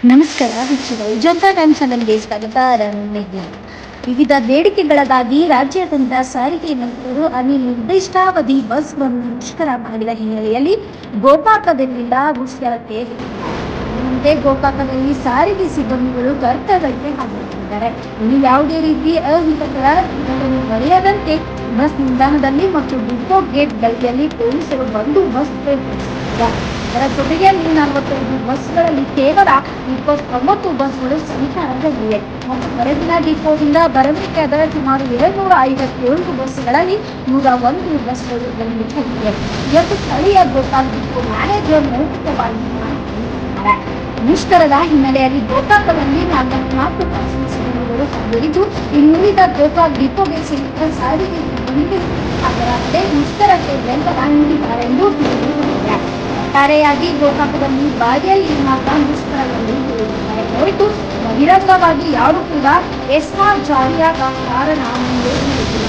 ನಮಸ್ಕಾರ, ವೀಕ್ಷಕರು. ಜನತಾ ಟೈಮ್ಸ್ ಚಾನಲ್ಗೆ ಸ್ವಾಗತ ರನ್ನಿದ್ದೀನಿ ವಿವಿಧ ಬೇಡಿಕೆಗಳಿಗಾಗಿ ರಾಜ್ಯಾದ್ಯಂತ ಸಾರಿಗೆ ನೌಕರರು ಅನಿರ್ದಿಷ್ಟಾವಧಿ ಬಂದು ಮುಷ್ಕರ ಮಾಡಿದ ಹಿನ್ನೆಲೆಯಲ್ಲಿ ಗೋಪಾಕದಲ್ಲಿ ಮುಷ್ಕರತೆ ಮುಂದೆ ಗೋಕಾಕದಲ್ಲಿ ಸಾರಿಗೆ ಸಿಬ್ಬಂದಿಗಳು ಕರ್ತವ್ಯಕ್ಕೆ ಹಾಜರಾಗಿದ್ದಾರೆ ಇಲ್ಲಿ ಯಾವುದೇ ರೀತಿ ಅಹಿತಕರ ಮರೆಯದಂತೆ ಬಸ್ ನಿಲ್ದಾಣದಲ್ಲಿ ಮತ್ತು ಡಿಪೋ ಗೇಟ್ ಬಳಿಯಲ್ಲಿ ಪೊಲೀಸರು ಬಂದು ಬಸ್ ಇದರ ಜೊತೆಗೆ ನಲವತ್ತೈದು ಬಸ್ಗಳಲ್ಲಿ ಕೇವಲ ಇಪ್ಪತ್ತೊಂಬತ್ತು ಬಸ್ಗಳು ಸಂಚಾರದಲ್ಲಿವೆ ಮತ್ತು ಡಿಪೋದಿಂದ ಬರಬೇಕಾದ ಸುಮಾರು ಏಳ್ನೂರ ಐವತ್ತೇಳು ಬಸ್ಗಳಲ್ಲಿ ನೂರ ಒಂದು ಬಸ್ಗಳು ಬಂದಿವೆ. ಎಂದು ಸ್ಥಳೀಯ ಗೋಕಾಕ್ ಡಿಪೋ ಮ್ಯಾನೇಜರ್ ಮೌಖಿಕವಾಗಿ ಮುಷ್ಕರದ ಹಿನ್ನೆಲೆಯಲ್ಲಿ ಗೋಕಾಕದಲ್ಲಿ ನಾಲ್ಕು ಸಿಬ್ಬಂದಿಗಳು ಕಂಡುಹಿಡಿದು ಇನ್ನುಳಿದ ಗೋಕಾಕ್ ಡಿಪೋಗೆ ಸೇರಿದ ಸಾರಿಗೆ ಅದರ ಅದರಂತೆ ಮುಷ್ಕರಕ್ಕೆ ಬೆಂಬಲ ನೀಡಿದ್ದಾರೆ ಎಂದು ಒಟ್ಟಾರೆಯಾಗಿ ಗೋಕಾಕದಲ್ಲಿ ಬಾಗಿಯಲ್ಲಿ ಮಾತ್ರ ಹೇಳಿದ್ದಾರೆ ಹೊರತು ಬಹಿರಂಗವಾಗಿ ಯಾರು ಕೂಡ ಎಸ್ಮಾರ್ ಜಾರಿಯಾಗ ಕಾರಣ ಮುಂದೆ ನೀಡುತ್ತಿಲ್ಲ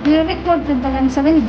Nire-record na talang sa akin.